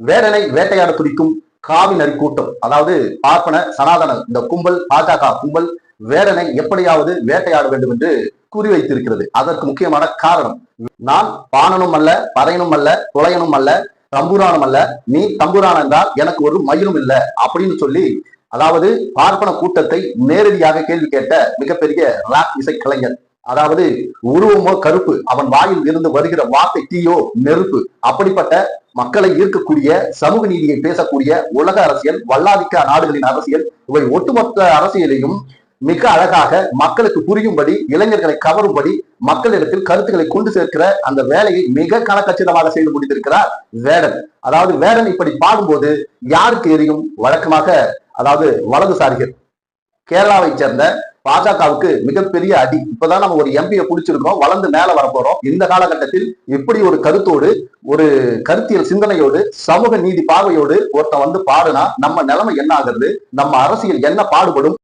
வேடனை வேட்டையாட துடிக்கும் காவி நரி கூட்டம் அதாவது பார்ப்பன சனாதன இந்த கும்பல் பாஜக கும்பல் வேடனை எப்படியாவது வேட்டையாட வேண்டும் என்று குறிவைத்திருக்கிறது. அதற்கு முக்கியமான காரணம் நான் பாணனும் அல்ல பறையனும் அல்ல துளையனும் அல்ல தம்பூரானும் அல்ல நீ தம்பூரான் என்றால் எனக்கு ஒரு மயிலும் இல்லை அப்படின்னு சொல்லி அதாவது பார்ப்பன கூட்டத்தை நேரடியாக கேள்வி கேட்ட மிகப்பெரிய ராக் இசை கலைஞர் அதாவது உருவமோ கருப்பு அவன் வாயில் இருந்து வருகிற வார்த்தை தீயோ நெருப்பு அப்படிப்பட்ட மக்களை ஈர்க்கக்கூடிய சமூக நீதியை பேசக்கூடிய உலக அரசியல் வல்லாதிக்க நாடுகளின் அரசியல் இவை ஒட்டுமொத்த அரசியலையும் மிக அழகாக மக்களுக்கு புரியும்படி இளைஞர்களை கவரும்படி மக்களிடத்தில் கருத்துக்களை கொண்டு சேர்க்கிற அந்த வேலையை மிக கணக்கச்சிதமாக செய்து முடித்திருக்கிறார் வேடன். அதாவது வேடன் இப்படி பாடும்போது யாருக்கு எரியும்? வழக்கமாக அதாவது வலதுசாரிகள். கேரளாவை சேர்ந்த பாஜகவுக்கு மிகப்பெரிய அடி. இப்பதான் நம்ம ஒரு எம்பியை பிடிச்சிருக்கோம் வளர்ந்து மேல வரப்போறோம் இந்த காலகட்டத்தில் இப்படி ஒரு கருத்தோடு ஒரு கருத்தியல் சிந்தனையோடு சமூக நீதி பார்வையோடு ஒருத்தன் வந்து பாடுனா நம்ம நிலைமை என்ன ஆகுறது? நம்ம அரசியல் என்ன பாடுபடும்?